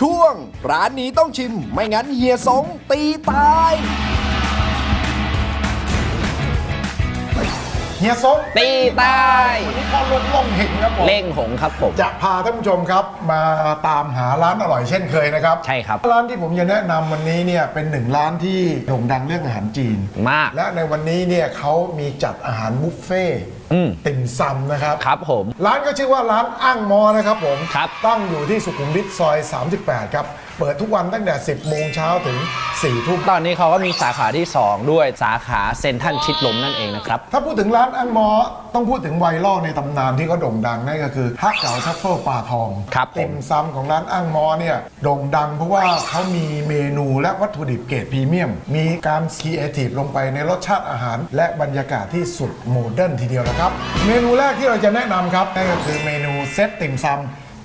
ช่วง ร้านนี้ต้องชิมไม่งั้นเฮียสงตีตาย เฮียซกตีใต้วันนี้พ่อลุงลงเห็นครับผม เล่งหงครับผม จะพาท่านผู้ชมครับมาตามหาร้านอร่อยเช่นเคยนะครับใช่ครับ ร้านที่ผมจะแนะนำวันนี้เนี่ยเป็นหนึ่งร้านที่โด่งดังเรื่องอาหารจีน มาก และในวันนี้เนี่ยเขามีจัดอาหารบุฟเฟ่ต์อืมติ่ม ซำนะครับ ครับผม ร้านก็ชื่อว่าร้านอ้างมอนะครับผม ครับ ตั้งอยู่ที่สุขุมวิทซอย 38 ครับ เปิดทุกวันตั้งแต่ 10 โมงเช้าถึง 4 ทุ่ม ตอนนี้เขาก็มีสาขาที่ 2 ด้วยสาขาเซนทรันชิดลมนั่นเองนะครับ ถ้าพูดถึงร้านอังมอ ต้องพูดถึงไวรัลในตำนานที่เขาโด่งดังนั่นก็คือฮักเก๋าทัฟเฟิลปลาทองครับผม ติ่มซำของร้านอังมอเนี่ยโด่งดังเพราะว่าเขามีเมนูและวัตถุดิบเกรดพรีเมียม มีการคีเอทีฟลงไปในรสชาติอาหาร และบรรยากาศที่สุดโมเดิร์นทีเดียวนะครับ เมนูแรกที่เราจะแนะนำครับนั่นก็คือเมนูเซตติ่มซำ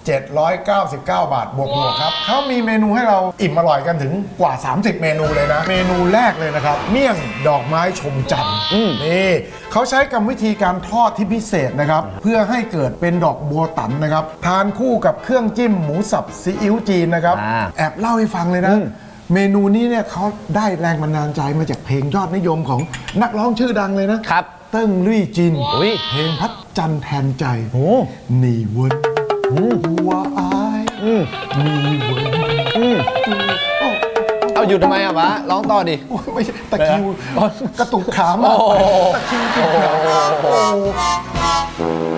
799 บาทบวกบวกครับเขามีเมนูให้เราอิ่มอร่อยกันถึงกว่า 30 เมนูเลยนะ เมนูแรกเลยนะครับ เมี่ยงดอกไม้ชมจันทร์นี่เขาใช้กรรมวิธีการทอดที่พิเศษนะครับ เพื่อให้เกิดเป็นดอกบัวตันนะครับ ทานคู่กับเครื่องจิ้มหมูสับซีอิ๊วจีนนะครับอ่าแอบเล่าให้ฟังเลยนะเมนูนี้เนี่ยเขาได้แรงบันดาลใจมาจากเพลงยอดนิยมของนักร้องชื่อดังเลยนะครับ เติ้งลี่จินอุ๊ยเพลงพัดจันทร์แทนใจโอ้หนีเวน หัวอายมีเวนเอาหยุดทำไมอะวะร้องต่อดิโอ้ยไม่ใช่ตะคริวกระตุกขามาโอ้โห ตะคริวจิกขาโอ้โห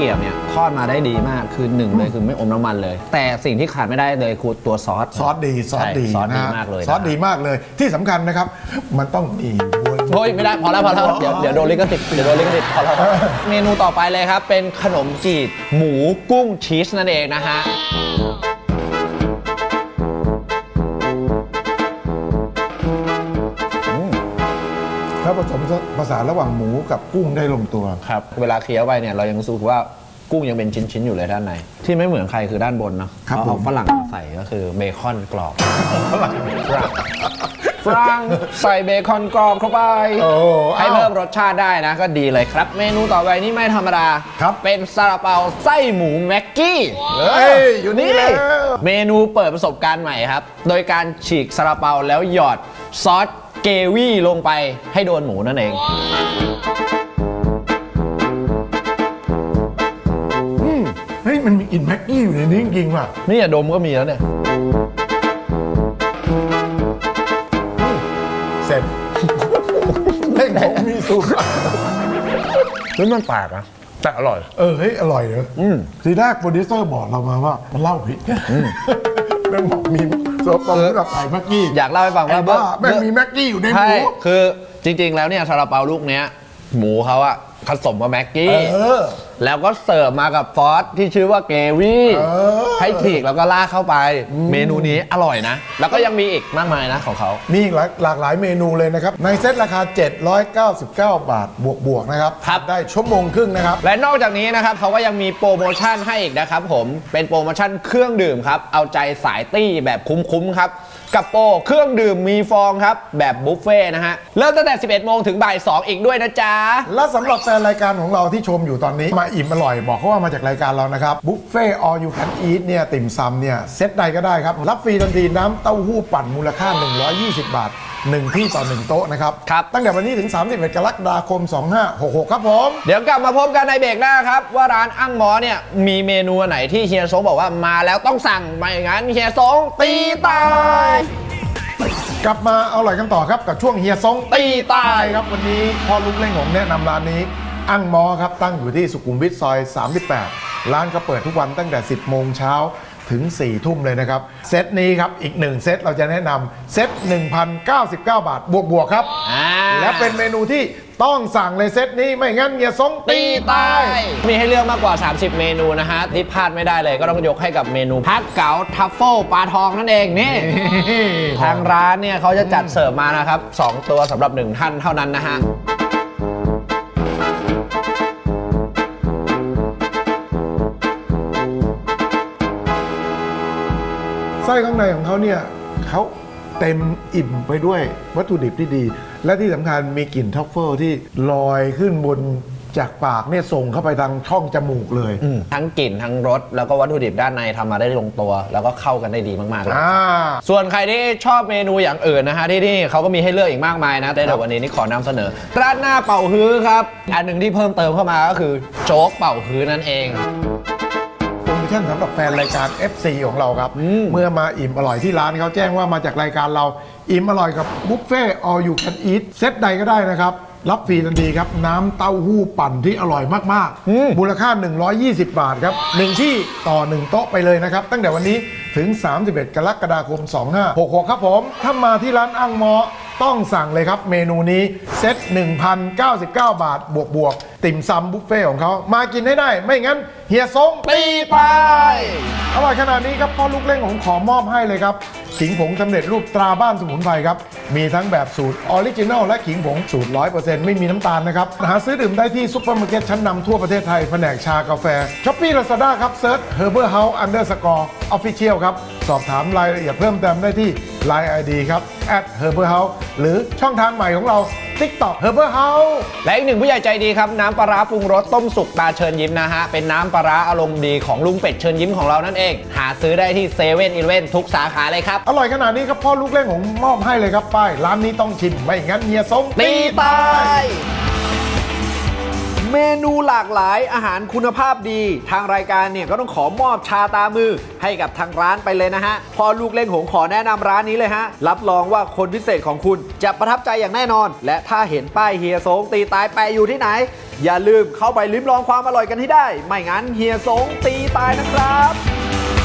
เกรี๊ยวเนี่ยทอดมาได้ดีมากคือหนึ่งเลยคือไม่อมน้ำมันเลย แต่สิ่งที่ขาดไม่ได้เลยคือตัวซอสซอสดีซอสดีใช่ซอสดีนะมากเลยนะซอสดีมากเลยที่สำคัญนะครับ มันต้องหนีเวนโอ้ยไม่ได้พอแล้วพอแล้วเดี๋ยวเดี๋ยวโดนลิขสิทธิ์เดี๋ยวโดนลิขสิทธิ์พอแล้วเมนูต่อไปเลยครับ เป็นขนมจีบหมูกุ้งชีสนั่นเองนะฮะ สานระหว่างหมูกับกุ้งได้ลงตัว ครับเวลาเคี้ยวไปเนี่ยเรายังรู้สึกว่ากุ้งยังเป็นชิ้นๆอยู่เลยด้านใน ที่ไม่เหมือนใครคือด้านบนเนาะครับเขาเอาผมฝรั่งมาใส่ก็คือเบคอนกรอบฝรั่งฝรั่งใส่เบคอนกรอบเข้าไปโอ้ให้อ้าวเพิ่มรสชาติได้นะก็ดีเลยครับ เมนูต่อไปนี่ไม่ธรรมดาครับ เป็นซาลาเปาไส้หมูแม็กกี้เฮ้ยอยู่นี่แล้ว เมนูเปิดประสบการณ์ใหม่ครับ โดยการฉีกซาลาเปาแล้วหยอดซอส เกวี่ลงไปให้โดนหมูนั่นเอง เฮ้ยมันมีกลิ่นแม็กกี้อยู่ในนี้จริงๆว่ะนี่อย่าดมก็มีแล้วเนี่ย เสร็จเล่นของมีสูตรเฮ้ยมันแปลกนะแต่อร่อย เออเฮ้ยอร่อยเหรออทีแรกโปรดิวเซอร์บอกเรามาว่า มันเล่าผิดแม่งบอกมี โซปองกับไก่แม็กกี้อยากเล่าให้ฟังไอ้ว่าบ้าแม่งมีแม็กกี้อยู่ในหใช่มู คือจริง ๆ แล้วเนี่ยซาลาเปาลูกเนี้ย หมูเขาอะ ผสมกับแม็กกี้ เออ แล้วก็เสิร์ฟมากับซอสที่ชื่อว่าเกวี่เออ ให้ฉีกแล้วก็ลากเข้าไป เมนูนี้อร่อยนะ แล้วก็ยังมีอีกมากมายนะของเขา มีอีกหลายหลากหลายเมนูเลยนะครับ ในเซตราคา 799 บาทบวกบวกๆนะครับครับ ได้ชั่วโมงครึ่งนะครับ และนอกจากนี้นะครับเขาก็ยังมีโปรโมชั่นให้อีกนะครับผมเป็นโปรโมชั่นเครื่องดื่มครับ เอาใจสายตี้แบบคุ้มๆครับ กับโปรเครื่องดื่มมีฟองครับ แบบบุฟเฟ่ต์นะฮะ เริ่มตั้งแต่ 11 โมงถึงบ่าย 2 อีกด้วยนะจ๊ะ และสำหรับแฟนรายการของเราที่ชมอยู่ตอนนี้มาอิ่มอร่อย บอกเขาว่ามาจากรายการเรานะครับบุฟเฟ่ all you can eat เนี่ยติ่มซำเนี่ยเซตใดก็ได้ครับ รับฟรีทันทีน้ำเต้าหู้ปั่นมูลค่า 120 บาท1ที่ต่อ1โต๊ะนะครับ ครับ ตั้งแต่วันนี้ถึง 31กรกฎาคม 2566 ครับผม เดี๋ยวกลับมาพบกันในเบรกหน้าครับ ว่าร้านอั้งหมอเนี่ย มีเมนูอันไหนที่เฮียซงบอกว่ามาแล้วต้องสั่งไม่อย่างนั้นเฮียซงตีตาย กลับมาเอาอร่อยกันต่อครับกับช่วงเฮียซงตีตายครับวันนี้พ่อลุงเล่งหงแนะนำร้านนี้ อั้งมอครับตั้งอยู่ที่สุขุมวิทซอย 38 ร้านก็เปิดทุกวันตั้งแต่ 10 โมงเช้าถึง 4 ทุ่มเลยนะครับ เซตนี้ครับ อีกหนึ่งเซตเราจะแนะนำเซต 1,099 บาท บวกบวกๆครับ อ่าและเป็นเมนูที่ต้องสั่งเลยเซตนี้ไม่งั้นเฮียซงตีตีตาตายยมีให้เลือกมากกว่า 30 เมนูนะฮะที่พลาดไม่ได้เลยก็ต้องยกให้กับเมนูพักเก๋าทัฟเฟิลปลาทองนั่นเองนี่ ทางร้านเนี่ยเขาจะจัดเสิร์ฟมานะครับ 2 ตัวสำหรับ 1 ท่านเท่านั้นนะฮะ ส้ข้างในของเขาเนี่ยเขาเต็มอิ่มไปด้วยวัตถุดิบที่ดี และที่สำคัญมีกลิ่นท็อฟเฟิลที่ลอยขึ้นบนจากปากเนี่ยส่งเข้าไปทางช่องจมูกเลย ทั้งกลิ่นทั้งรสแล้วก็วัตถุดิบด้านในทำมาได้ลงตัว แล้วก็เข้ากันได้ดีมากๆเลย อ่า ส่วนใครที่ชอบเมนูอย่างอื่นนะฮะที่นี่เขาก็มีให้เลือกอีกมากมายนะแต่เดี๋ยววันนี้นี่ขอนำเสนอราดหน้าเป่าฮื้อครับ อันหนึ่งที่เพิ่มเติมเข้ามาก็คือโจ๊กเป่าฮื้อนั่นเองโปรโม ชั่นสำหรับแฟนรายการ FC ของเราครับอืมเมื่อมาอิ่มอร่อยที่ร้านเขาแจ้งว่ามาจากรายการเราอิ่มอร่อยกับบุฟเฟ่ all you can eat เซตใดก็ได้นะครับ รับฟรีทันทีครับ น้ำเต้าหู้ปั่นที่อร่อยมากๆ มูลค่า 120 บาทครับหนึ่งที่ต่อ 1 โต๊ะไปเลยนะครับ ตั้งแต่วันนี้ถึง 31 กรกฎาคม 2566 ครับผม ถ้ามาที่ร้านอังมอ ต้องสั่งเลยครับ เมนูนี้เซต1,099 บาท บวกบวกติ่มซำบุฟเฟ่ของเขามากินให้ได้ ไม่งั้น เฮียซงตีไปอร่อยขนาดนี้ครับพ่อลูกเล่งของขอมอบให้เลยครับ ขิงผงสำเร็จรูปตราบ้านสมุนไพรครับ มีทั้งแบบสูตรออริจินอลและขิงผงสูตร 100%ไม่มีน้ำตาลนะครับ หาซื้อดื่มได้ที่ซุปเปอร์มาร์เก็ตชั้นนำทั่วประเทศไทย แผนกชากาแฟช้อปปี้ลาซาด้าครับเซิร์ช Herbal House Underscore Official ครับ สอบถามรายละเอียดเพิ่มเติมได้ที่ Line ID ครับ at Herbal House หรือช่องทางใหม่ของเรา TikTok Herbal House และอีกหนึ่งผู้ใหญ่ใจดีครับ น้ำปลาร้าปรุงรสต้มสุกตาเชิญยิ้มนะฮะ เป็นน้ำปลาร้าอารมณ์ดีของลุงเป็ดเชิญยิ้มของเรานั่นเอง หาซื้อได้ที่เซเว่นอีเลนทุกสาขาเลยครับ อร่อยขนาดนี้ครับพ่อลูกเล่นผมมอบให้เลยครับป้ายร้านนี้ต้องชิมไม่งั้นเฮียซงตีตาย เมนูหลากหลายอาหารคุณภาพดี ทางรายการเนี่ยก็ต้องขอมอบชาตามือให้กับทางร้านไปเลยนะฮะพอลูกเล่งหงขอแนะนำร้านนี้เลยฮะ รับรองว่าคนพิเศษของคุณจะประทับใจอย่างแน่นอน และถ้าเห็นป้ายเฮียสงตีตายแปอยู่ที่ไหน อย่าลืมเข้าไปลิ้มลองความอร่อยกันให้ได้ ไม่งั้นเฮียสงตีตายนะครับ